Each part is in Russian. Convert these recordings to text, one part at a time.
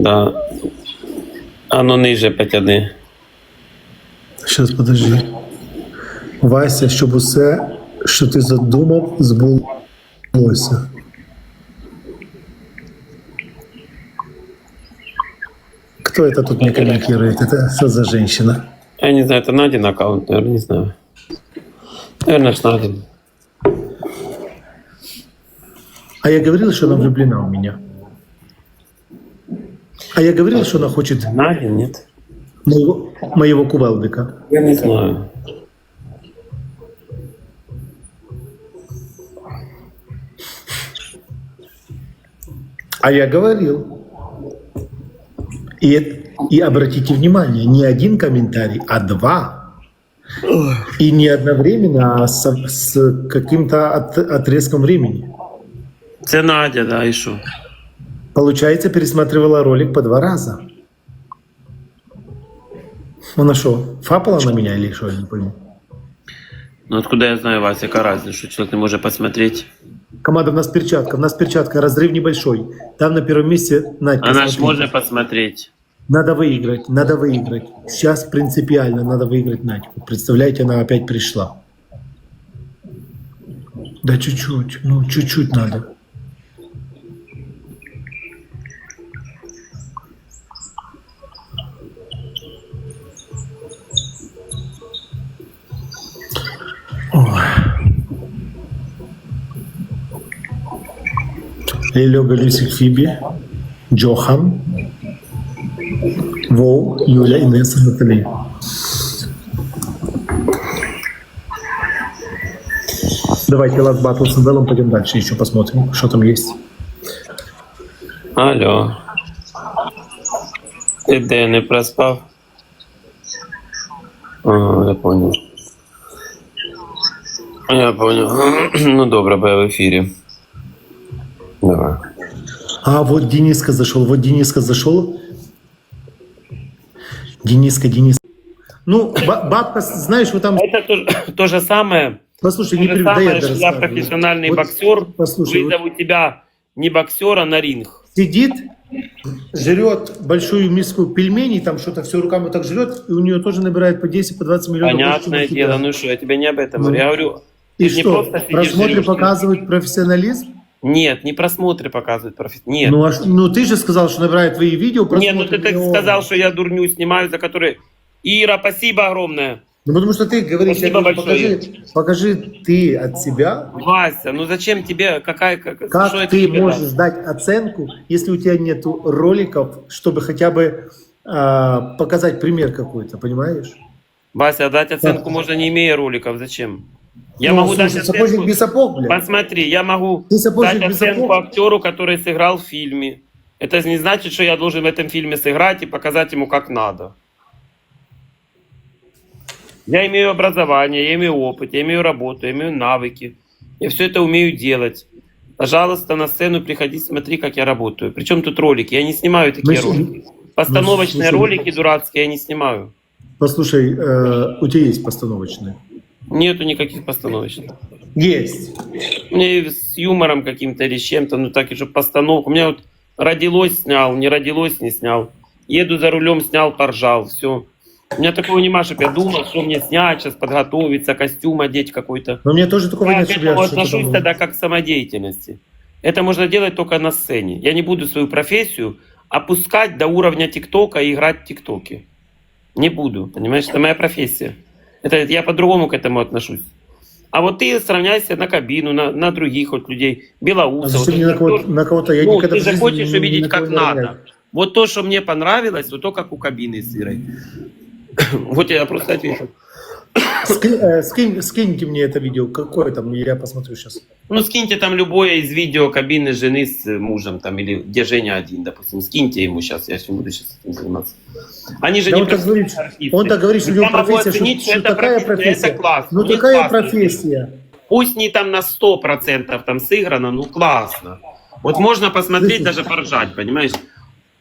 Да. А ну ниже потяни. Щас, подожди. Вася, щоб усе, що ти задумав, збулося. Кто это тут не комментирует? Это что за женщина? Я не знаю, это Надин аккаунт, наверное, не знаю. Наверное, ж Надин. А я говорил, что она влюблена в меня. А я говорил, что она хочет Надин, нет? моего, моего кувалдика. Я не знаю. А я говорил. И, и обратите внимание, не один комментарий, а два. И не одновременно, а с, с каким-то от- отрезком времени. Це Надя, да, і що? Получается, пересматривала ролик по два раза. Она что, фапала на меня или что, я не пойму. Ну откуда я знаю, Вася, яка разница, що чоловік не може посмотреть? Команда, у нас перчатка, у нас перчатка, разрыв небольшой. Там на первом месте Надька. Она ж може посмотреть. Надо выиграть, надо выиграть. Сейчас принципиально надо выиграть Надьку. Представляете, она опять пришла. Да чуть-чуть, ну чуть-чуть надо. Ой. Лега, Люсик, Фиби, Джохан, Вов, Юля, Инесса, Натали. Давайте Last Battle с Анделом, пойдем дальше, еще посмотрим, что там есть. Алло. Ти де не проспав? А, я понял. Я понял. Ну добре, бо я в ефірі. Давай. А, вот Дениска зашел, вот Дениска зашел. Дениска, Дениска. Ну, ба- бабка, знаешь, вы там... Это то, то же самое. Послушай, То не же да самое, я что я профессиональный Вот боксер. Послушай, вот Вызову тебя не боксера на ринг. сидит, жрет большую миску пельменей, там что-то все руками так жрет, и у нее тоже набирает по 10, по 20 миллионов. Понятное дело. Ну что, я тебе не об этом Ну. говорю. Я говорю, И ты не что, просто просмотры показывают профессионализм? Нет, не просмотры показывают профит. Нет. Ну, а ну, ты же сказал, что набирает твои видео, Не, ну ты так сказал, что я дурню снимаю, за которые... Ира, спасибо огромное. Ну, потому что ты говоришь, я Спасибо говорю, большое. покажи, покажи ты от себя, Вася, ну зачем тебе, какая... Как, что как это ты тебе можешь даст? дать оценку, если у тебя нет роликов, чтобы хотя бы а, показать пример какой-то, понимаешь? Вася, дать оценку можно не имея роликов, зачем? Я Ну, могу слушай, дать сапожник оценку... без сапог, блядь. Посмотри, я могу Ты дать оценку сапог? актеру, который сыграл в фильме. Это не значит, что я должен в этом фильме сыграть и показать ему как надо. Я имею образование, я имею опыт, я имею работу, я имею навыки. Я все это умею делать. Пожалуйста, на сцену приходи, смотри, как я работаю. Причем тут ролики? Я не снимаю такие Ну, ролики. Постановочные слушай, ролики дурацкие я не снимаю. Послушай, э, у тебя есть постановочные? Нету никаких постановочных. Есть. Мне с юмором каким-то или с чем-то, ну так и же постановка. У меня вот родилось, снял, не родилось, не снял. Еду за рулем, снял, поржал, все. У меня такого нема, чтобы я думал, что мне снять, сейчас подготовиться, костюм одеть какой-то. Но у меня тоже такого Я нет, к этому отношусь там- тогда как к самодеятельности. Это можно делать только на сцене. Я не буду свою профессию опускать до уровня ТикТока и играть в ТикТоке. Не буду, понимаешь? Это моя профессия. Это я по-другому к этому отношусь. А вот ты сравняйся на кабину, на, на других вот людей, А Белоусов. зачем мне на кого-то, на кого-то? Я ну, никогда ты же хочешь увидеть, кого как надо. Вот то, что мне понравилось, вот то, как у кабины с Ирой. Вот я просто ответил. Скинь, э, скинь- скиньте мне это видео, какое там, я посмотрю сейчас. Ну, скиньте там любое из видео кабины жены с э, мужем, там, или где Женя один, допустим. Скиньте ему сейчас, я еще буду сейчас этим заниматься. Они же Да не он так говорит, он так говорит, что у него профессия, оценить, что что это такая профессия, это классно. Ну У них такая классно профессия. Пусть не там на 100% там сыграно, ну классно. Вот можно посмотреть, даже поржать, понимаешь?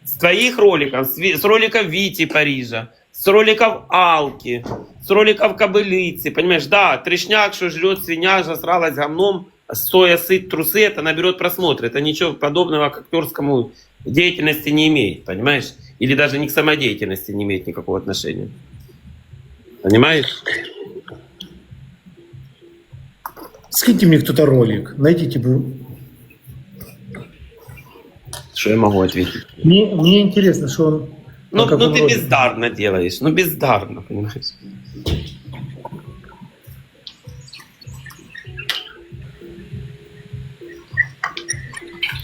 С твоих роликов, с роликов Вити Парижа, с роликов Алки, с роликов Кобылицы, понимаешь? Да, трешняк, что жрет свинья, засралась гомном, стоя сыт трусы, это наберет просмотры. Это ничего подобного к актерскому деятельности не имеет, понимаешь? Или даже не к самодеятельности не имеет никакого отношения. Понимаешь? Скиньте мне кто-то ролик. Найдите. бу- Что я могу ответить? Мне, мне интересно, что он... Ну, на каком ну ты ролике. бездарно делаешь, ну бездарно, понимаешь?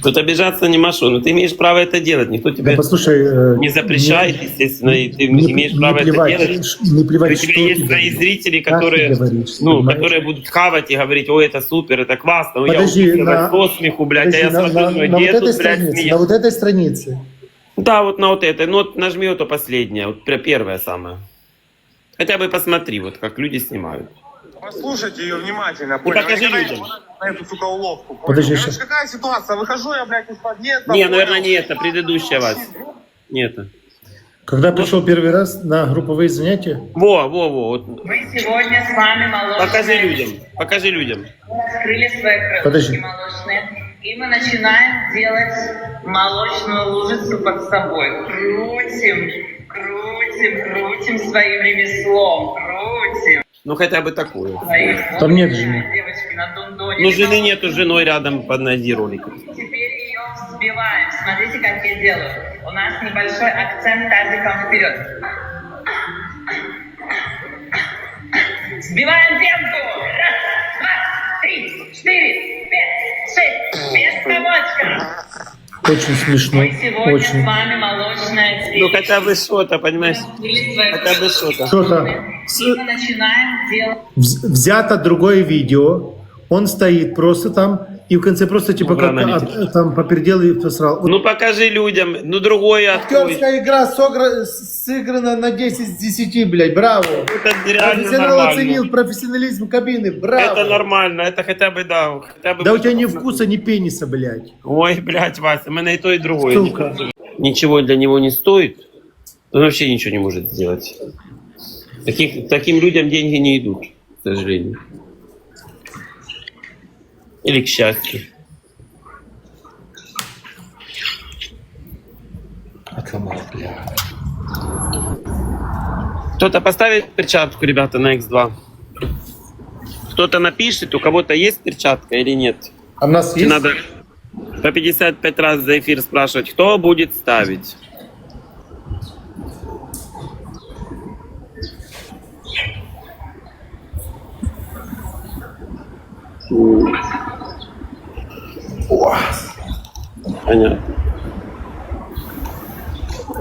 Тут обижаться не машу, но ты имеешь право это делать, никто Да, тебя послушай... э, не запрещает, естественно, и ты не- имеешь не право это плевать, делать. ш- Не плевать, что есть свои зрители, которые, говоришь, ну, понимаешь? которые будут хавать и говорить, ой, это супер, это классно, ну, Подожди, я на- со смеху, блядь, а я Подожди, на, смотрю, на- ну, на где вот этой странице, на вот этой странице. Да, вот на вот этой, ну, вот нажми вот то последнее, вот первое самое. Хотя бы посмотри, вот как люди снимают. Послушайте ее внимательно, Ну, понял? покажи людям. На эту, сука, уловку, понял? Подожди, Короче, какая ситуация? Выхожу я, блядь, из подъезда. Не, понял? наверное, не это, предыдущая, Вась. Не это. Когда пришел первый раз на групповые занятия, Во, во, во, вот. Мы сегодня с вами молочные. Покажи людям, покажи людям. Раскрыли свои крылышки Подожди. молочные. И мы начинаем делать молочную лужицу под собой. Крутим, крутим, крутим своим ремеслом. Крутим. Ну, хотя бы такую. Там нет жены. Ну, жены нету, с женой рядом подноси ролик. Теперь ее взбиваем. Смотрите, как я делаю. У нас небольшой акцент тазиком вперед. Взбиваем пенку. Раз, два, три, четыре, очень смешно, Мы сегодня очень. с вами молочная Ну, хотя бы что-то, понимаешь? Хотя бы что-то. Что-то. Мы начинаем делать Вз- Взято другое видео, он стоит просто там, и в конце просто типа Ну, как от- там попердел и посрал. Вот Ну, покажи людям, ну, другое открой. Актерская игра сыгра- сыграна на 10 из 10, блядь, браво. Это реально Профессионал оценил нормально. профессионализм кабины, браво. Это нормально, это хотя бы, да. Хотя бы Да у тебя ни вкуса, ни пениса, блядь. Ой, блядь, Вася, у меня и то, и другое. Сука. Ничего для него не стоит, он вообще ничего не может сделать. Таких, таким людям деньги не идут, к сожалению. Или к счастью. Отломал, блядь. Кто-то поставит перчатку, ребята, на X2. Кто-то напишет, у кого-то есть перчатка или нет. А у нас Или есть? надо по 55 раз за эфир спрашивать, кто будет ставить. Понятно.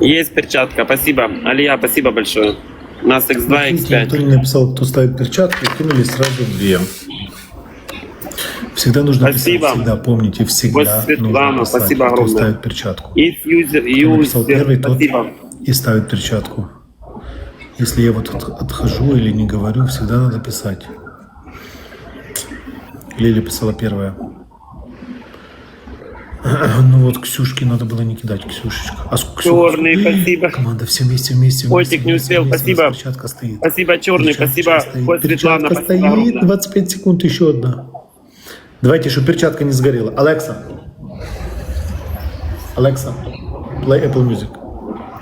Есть перчатка, спасибо. Алия, спасибо большое. У нас X2, Никто X5. не написал, кто ставит перчатки, кинули сразу две. Всегда нужно Спасибо. писать, всегда помните, всегда Вот Светлана, нужно писать, спасибо кто огромное. ставит перчатку. If user, Кто написал user, первый, тот спасибо. и ставит перчатку. Если я вот от- отхожу или не говорю, всегда надо писать. Лили писала первая. Ну вот Ксюшке надо было не кидать, Ксюшечка. А с- Ксюша- Черный, спасибо. Команда, все вместе, вместе. Котик вместе, не вместе, успел, вместе. спасибо. У нас Перчатка стоит. Спасибо, черный, Перчаточка спасибо. стоит. Хоть Светлана, Перчатка спасибо стоит, огромное. 25 секунд, еще одна. Давайте, чтобы перчатка не сгорела. Алекса. Алекса, play Apple Music.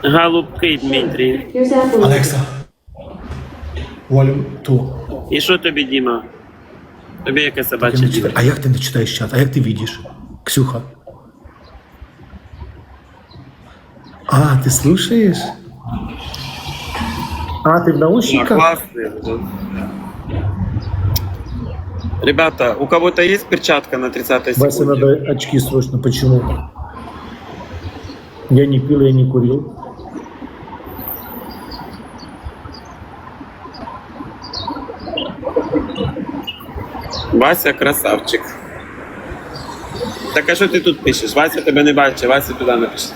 Голубки, Дмитрий. Алекса. Volume 2. І що тобі, Діма? Тобі яке Я собаче не діло? читаю. А як ти не читаєш чат? А як ти видиш? Ксюха. А, ты слушаешь? А, ты в наушниках? Классные. Ребята, у кого-то есть перчатка на 30 Вася, секунде? надо очки срочно. Почему? Я не пил, я не курил. Вася красавчик. Так а що ти тут пишеш? Вася тебе не бачить, Вася туди напиши.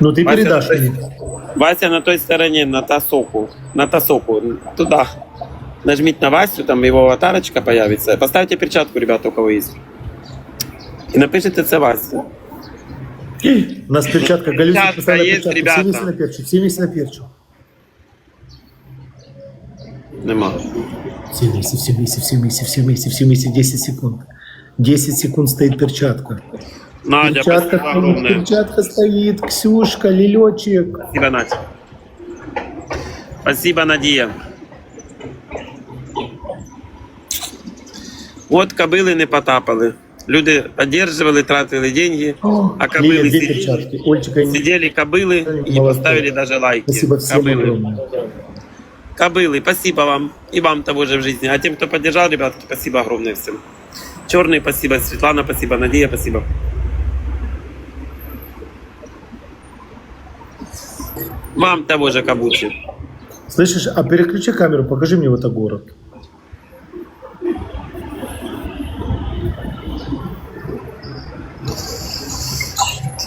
Ну ты Вася, передашь давай. мне. Вася на той стороне, на тасоку. На тасоку. Туда. Нажмите на Васю, там его аватарочка появится. Поставьте перчатку, ребята, у кого есть. И напишите це Вася. У нас перчатка. Галюсик Перчатка поставила есть, перчатку. ребята. Все вместе на перчу. Все вместе на перчу. Нема. Все вместе, все вместе, все вместе, все вместе, все вместе. 10 секунд. 10 секунд стоит перчатка. Надя, Перчатка спасибо огромное. перчатка стоит, Ксюшка, Лилечек. Спасибо, Надя. Спасибо, Надія. От кобили не потапали. Люди поддерживали, тратили деньги, а кобили Лиля, две сидели. Ольчика, сидели кобылы и не поставили даже лайки. спасибо всем Кобылы. огромное. Кобылы, спасибо вам. И вам того же в жизни. А тем, кто поддержал, ребятки, спасибо огромное всем. Черный, спасибо. Светлана, спасибо. Надія, спасибо. Вам того же, Кабучи. Слышишь, а переключи камеру, покажи мне вот этот город.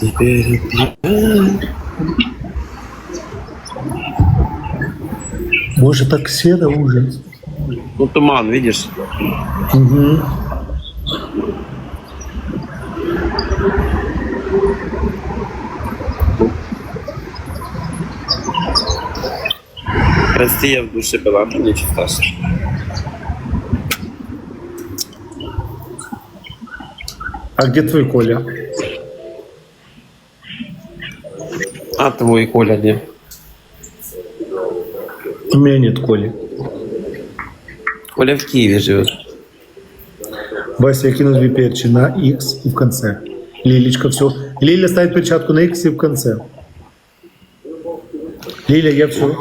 Теперь Боже, так серо ужас. Ну, туман, видишь? Угу. Прости, я в душе была, ничего страшного. А где твой Коля? А твой Коля где? У меня нет Коли. Коля в Киеве живет. Вася, я кину две перчи на X и в конце. Лилечка, все. Лиля ставит перчатку на X и в конце. Лиля, я все.